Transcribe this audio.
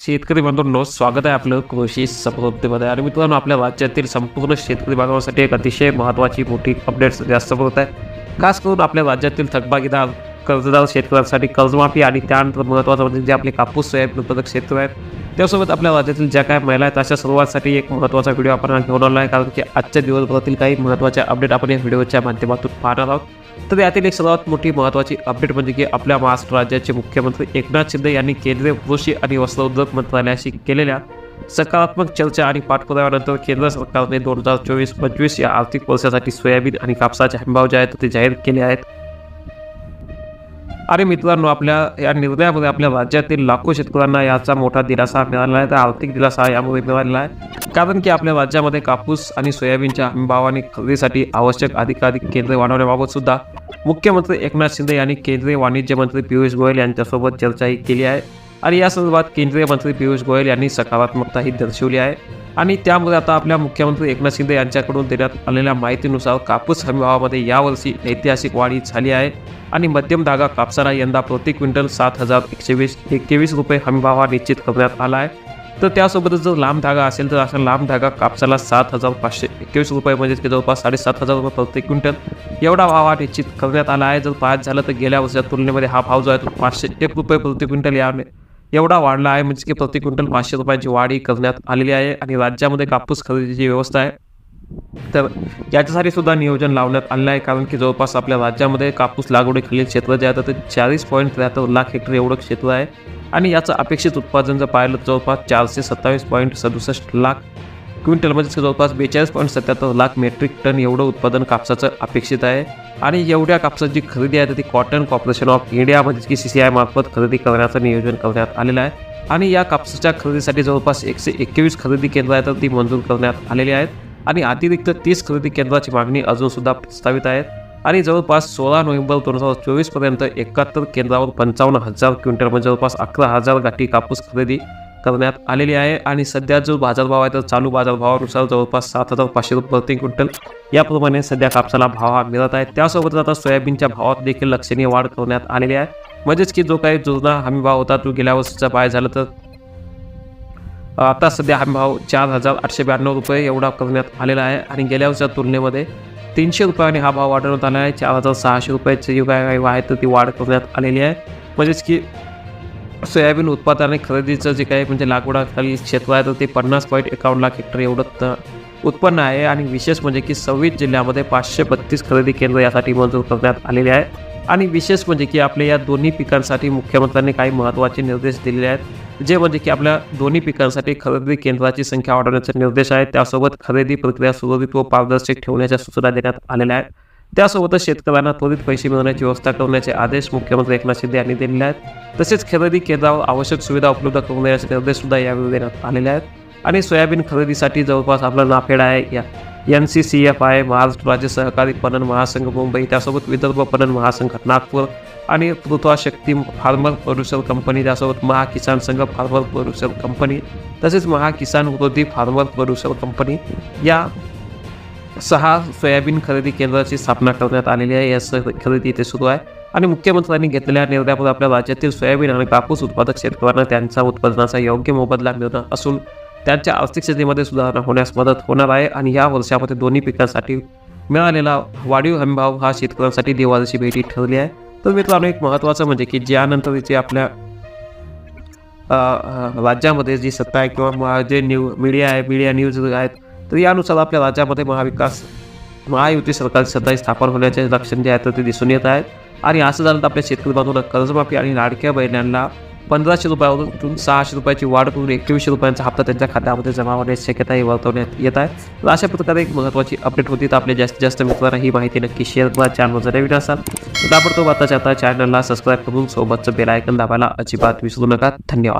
शेतकरी बांधवांनो स्वागत आहे आपलं कृषी समृद्धीमध्ये आणि मित्रांनो आपल्या राज्यातील संपूर्ण शेतकरी बांधवांसाठी एक अतिशय महत्त्वाची मोठी अपडेट्स जास्त होत आहे. खास करून आपल्या राज्यातील थकबाकीदार कर्जदार शेतकऱ्यांसाठी कर्जमाफी आणि त्यानंतर महत्त्वाचं म्हणजे जे आपले कापूस सोयाबीन उत्पादक क्षेत्र आहेत त्यासोबत आपल्या राज्यातील ज्या काय महिला आहेत अशा सर्वांसाठी एक महत्त्वाचा व्हिडिओ आपण घेऊन आला आहे. कारण की आजच्या दिवसभरातील काही महत्त्वाच्या अपडेट आपण या व्हिडिओच्या माध्यमातून पाहणार आहोत. तर यातील एक सर्वात मोठी महत्त्वाची अपडेट म्हणजे की आपल्या महाराष्ट्र राज्याचे मुख्यमंत्री एकनाथ शिंदे यांनी केंद्रीय कृषी आणि वस्त्र उद्योग मंत्रालयाशी केलेल्या सकारात्मक चर्चा आणि पाठपुराव्यानंतर केंद्र सरकारने दोन हजार चोवीस पंचवीस या आर्थिक वर्षासाठी सोयाबीन आणि कापसाचे हमीभाव जे आहेत ते जाहीर केले आहेत. आणि मित्रांनो आपल्या या निर्णयामुळे आपल्या राज्यातील लाखो शेतकऱ्यांना याचा मोठा दिलासा मिळाला आहे तर आर्थिक दिलासा यामुळे मिळालेला आहे. कारण की आपल्या राज्यामध्ये कापूस आणि सोयाबीनच्या हमीभाव खरेदीसाठी आवश्यक अधिकाधिक केंद्रे वाढवण्याबाबत सुद्धा मुख्यमंत्री एकनाथ शिंदे यांनी केंद्रीय वाणिज्य मंत्री पियुष गोयल यांच्यासोबत चर्चाही केली आहे. आणि या संदर्भात केंद्रीय मंत्री पियुष गोयल यांनी सकारात्मकताही दर्शवली आहे. आणि त्यामध्ये आता आपल्या मुख्यमंत्री एकनाथ शिंदे यांच्याकडून देण्यात आलेल्या माहितीनुसार कापूस हमीभावामध्ये यावर्षी ऐतिहासिक वाढी झाली आहे. आणि मध्यम धागा कापसाला यंदा प्रति क्विंटल सात हजार एकशे वीस एकवीस रुपये हमीभाव हा निश्चित करण्यात आला आहे. तर त्यासोबतच जर लांब धागा असेल तर अशा लांब धागा कापसाला सात हजार पाचशे एकवीस रुपये म्हणजेच की जवळपास साडेसात हजार रुपये प्रति क्विंटल एवढा भाव हा निश्चित करण्यात आला आहे. जर पाहायचं झालं तर गेल्या वर्षाच्या तुलनेमध्ये हा भाव जो आहे तो पाचशे एक रुपये प्रति क्विंटल या एवढा वाढला आहे म्हणजे की प्रति क्विंटल पाचशे रुपयाची वाढ ही करण्यात आलेली आहे आणि राज्यामध्ये कापूस खरेदीची व्यवस्था आहे. तर याच्यासाठी सुद्धा नियोजन लावण्यात आलं आहे कारण की जवळपास आपल्या राज्यामध्ये कापूस लागवडीखालील क्षेत्र जे आहे ते चाळीस पॉईंट त्र्याहत्तर लाख हेक्टर एवढं क्षेत्र आहे. आणि याचं अपेक्षित उत्पादन जर पाहिलं जवळपास चारशे सत्तावीस पॉईंट सदुसष्ट लाख क्विंटल म्हणजेच जवळपास बेचाळीस पॉईंट सत्याहत्तर लाख मेट्रिक टन एवढं उत्पादन कापसाचं अपेक्षित आहे. आणि एवढ्या कापसाची खरेदी आहे तर ती कॉटन कॉर्पोरेशन ऑफ इंडिया म्हणजेच की सी सी आय मार्फत खरेदी करण्याचं नियोजन करण्यात आलेलं आहे. आणि या कापसाच्या खरेदीसाठी जवळपास एकशे एकवीस खरेदी केंद्र आहेत तर ती मंजूर करण्यात आलेली आहेत. आणि अतिरिक्त तीस खरेदी केंद्राची मागणी अजूनसुद्धा प्रस्तावित आहे आणि जवळपास सोळा नोव्हेंबर दोन हजार चोवीसपर्यंत एकाहत्तर केंद्रावर पंचावन्न हजार क्विंटल म्हणजे जवळपास अकरा हजार गाठी कापूस खरेदी करण्यात आलेली आहे आणि सध्या जो बाजारभाव आहे तर चालू बाजारभावानुसार जवळपास सात हजार पाचशे रुपये प्रति क्विंटल याप्रमाणे सध्या कापसाला भाव हा मिळत आहे. त्यासोबतच आता सोयाबीनच्या भावात देखील लक्षणीय वाढ करण्यात आलेली आहे. म्हणजेच की जो काही जुना हमी भाव होता तो गेल्या वर्षीचा पाय झाला तर आता सध्या हमी भाव चार हजार आठशे ब्याण्णव रुपये एवढा करण्यात आलेला आहे. आणि गेल्या वर्षाच्या तुलनेमध्ये तीनशे रुपयाने हा भाव वाढवण्यात आला आहे. चार हजार सहाशे रुपयाची जी काय आहे तर ती वाढ करण्यात आलेली आहे. म्हणजेच की सोयाबीन उत्पादन आणि खरेदीचं जे काही म्हणजे लागवडाखाली क्षेत्र आहे तर ते पन्नास पॉईंट एकावन्न लाख हेक्टर एवढं उत्पन्न आहे. आणि विशेष म्हणजे की सव्वीस जिल्ह्यामध्ये पाचशे बत्तीस खरेदी केंद्र यासाठी मंजूर करण्यात आलेले आहे. आणि विशेष म्हणजे की आपल्या या दोन्ही पिकांसाठी मुख्यमंत्र्यांनी काही महत्त्वाचे निर्देश दिलेले आहेत. जे म्हणजे की आपल्या दोन्ही पिकांसाठी खरेदी केंद्राची संख्या वाढवण्याचे निर्देश आहेत. त्यासोबत खरेदी प्रक्रिया सुरळीत व पारदर्शक ठेवण्याच्या सूचना देण्यात आलेल्या आहेत. त्यासोबतच शेतकऱ्यांना त्वरित पैसे मिळवण्याची व्यवस्था करण्याचे आदेश मुख्यमंत्री एकनाथ शिंदे यांनी दिलेले आहेत. तसेच खरेदी केंद्रावर आवश्यक सुविधा उपलब्ध करून देण्याचे निर्देश सुद्धा यावेळी देण्यात आलेले आहेत. आणि सोयाबीन खरेदीसाठी जवळपास आपला नाफेड आहे. या एन सी सी एफ आहे महाराष्ट्र राज्य सहकारी पणन महासंघ मुंबई त्यासोबत विदर्भ पणन महासंघ नागपूर आणि Prithva Shakti farmer producer company त्यासोबत महा किसान संघ फार्मर प्रोड्युसर कंपनी तसेच महाकिसान विरोधी फार्मर प्रोड्युसर कंपनी या सहा सोयाबीन खरेदी केंद्राची स्थापना करण्यात आलेली आहे. या खरेदी इथे सुरू आहे. आणि मुख्यमंत्र्यांनी घेतलेल्या निर्णयामुळे आपल्या राज्यातील सोयाबीन आणि कापूस उत्पादक शेतकऱ्यांना त्यांचा उत्पादनाचा योग्य मोबदला मिळणार असून त्यांच्या आर्थिक स्थितीमध्ये सुधारणा होण्यास मदत होणार आहे. आणि या वर्षामध्ये दोन्ही पिकांसाठी मिळालेला वाढीव हमीभाव हा शेतकऱ्यांसाठी दिवाळीची भेटी ठरली आहे. तर मित्रांनो एक महत्त्वाचं म्हणजे की ज्यानंतर जे आपल्या राज्यामध्ये जी सत्ता आहे किंवा जे न्यू मीडिया आहे मीडिया न्यूज आहेत तर यानुसार आपल्या राज्यामध्ये महाविकास महायुती सरकारची सत्ता स्थापन होण्याचे लक्षण जे आहेत तर ते दिसून येत आहेत. आणि असं झालं तर आपल्या शेतकरी बाजूला कर्जमाफी आणि लाडक्या बहिण्यांना पंधराशे रुपयावरून सहाशे रुपयाची वाढ करून एकवीसशे रुपयांचा हप्ता त्यांच्या खात्यामध्ये जमा होण्याची शक्यताही वर्तवण्यात येत आहे. तर अशा प्रकारे एक महत्त्वाची अपडेट होती. तर आपल्या जास्तीत जास्त मित्रांना ही माहिती नक्की शेअर करा. चॅनलवर नवीन असाल तर ताबडतोब आताच्या आता चॅनलला सबस्क्राईब करून सोबतचं बेल आयकन दाबायला अजिबात विसरू नका. धन्यवाद.